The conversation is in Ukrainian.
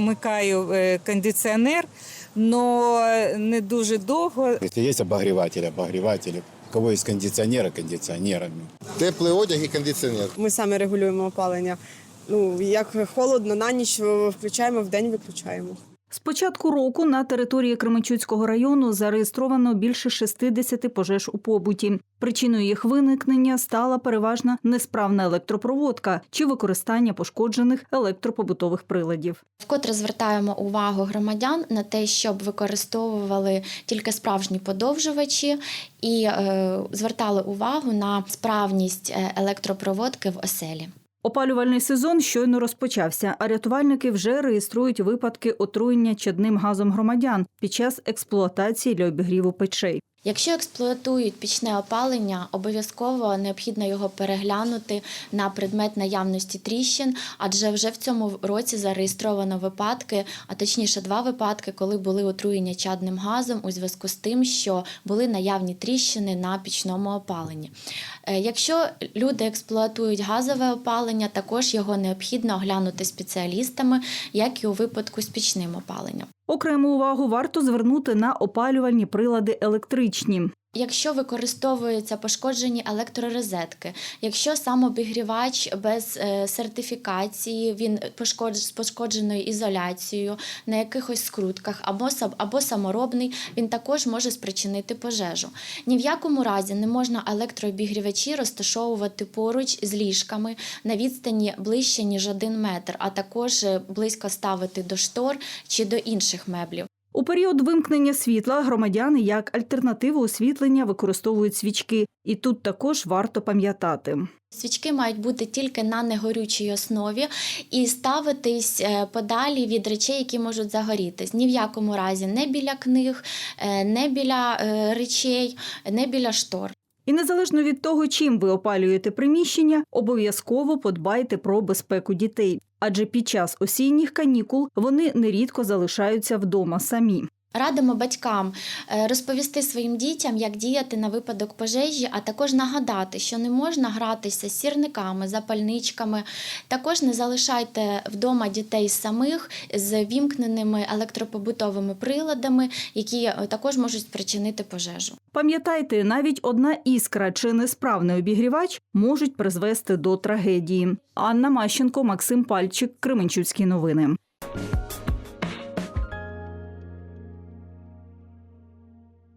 вмикаю е, кондиціонер, але не дуже довго. Є есть обогріватель. обогреватели. У кого є кондиціонера, кондиціонерами. Теплий одяг і кондиціонер. Ми самі регулюємо опалення. Ну, як холодно, на ніч включаємо, в день виключаємо. З початку року на території Кременчуцького району зареєстровано більше 60 пожеж у побуті. Причиною їх виникнення стала переважна несправна електропроводка чи використання пошкоджених електропобутових приладів. Вкотре звертаємо увагу громадян на те, щоб використовували тільки справжні подовжувачі і е, звертали увагу на справність е, електропроводки в оселі. Опалювальний сезон щойно розпочався, а рятувальники вже реєструють випадки отруєння чадним газом громадян під час експлуатації для обігріву печей. Якщо експлуатують пічне опалення, обов'язково необхідно його переглянути на предмет наявності тріщин, адже вже в цьому році зареєстровано випадки, а точніше два випадки, коли були отруєння чадним газом у зв'язку з тим, що були наявні тріщини на пічному опаленні. Е, Якщо люди експлуатують газове опалення, також його необхідно оглянути спеціалістами, як і у випадку з пічним опаленням. Окрему увагу варто звернути на опалювальні прилади електричні. Якщо використовуються пошкоджені електророзетки, якщо сам обігрівач без е, сертифікації, він з пошкодженою ізоляцією на якихось скрутках або, або саморобний, він також може спричинити пожежу. Ні в якому разі не можна електрообігрівачі розташовувати поруч з ліжками на відстані ближче ніж один метр, а також е, близько ставити до штор чи до інших меблів. У період вимкнення світла громадяни як альтернативу освітлення використовують свічки, і тут також варто пам'ятати. Свічки мають бути тільки на негорючій основі і ставитись е, подалі від речей, які можуть загорітись. Ні в якому разі не біля книг, е, не біля е, речей, не біля штор. І незалежно від того, чим ви опалюєте приміщення, обов'язково подбайте про безпеку дітей, адже під час осінніх канікул вони нерідко залишаються вдома самі. Радимо батькам е, розповісти своїм дітям, як діяти на випадок пожежі, а також нагадати, що не можна гратися з сірниками, запальничками. Також не залишайте вдома дітей самих з вімкненими електропобутовими приладами, які е, також можуть спричинити пожежу. Пам'ятайте, навіть одна іскра чи несправний обігрівач можуть призвести до трагедії. Анна Мащенко, Максим Пальчик, Кременчуцькі новини.